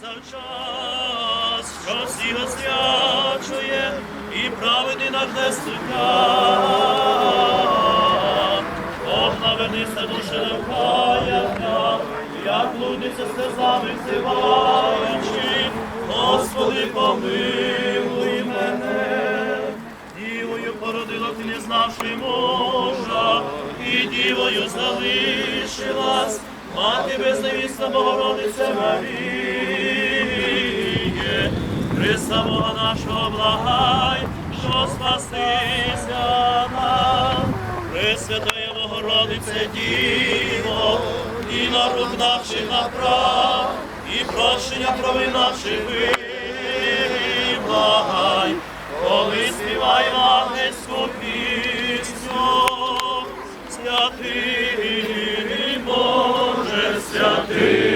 завчас, що всі освячує, і праведний наш не суддя. Обнавенися душі невкаяння, як блудниця слезами взиваючи, Господи, помилуй мене. Дівою породила ти не знавши мужа, і дівою залишилась, мати безневісна Богородиця Маріє, Христа Бога нашого благай, що спастися нам, Пресвятая Богородице Діво, і на рук наших направ, і прощення провин наших виблагай, коли співаємо ангельську пісню, святий Боже, святий,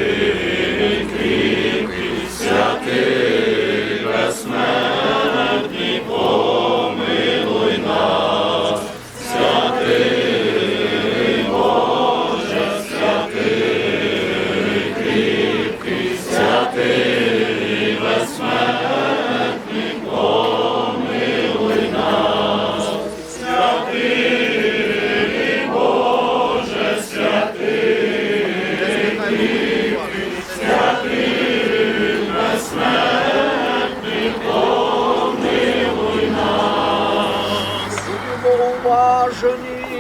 Пажені.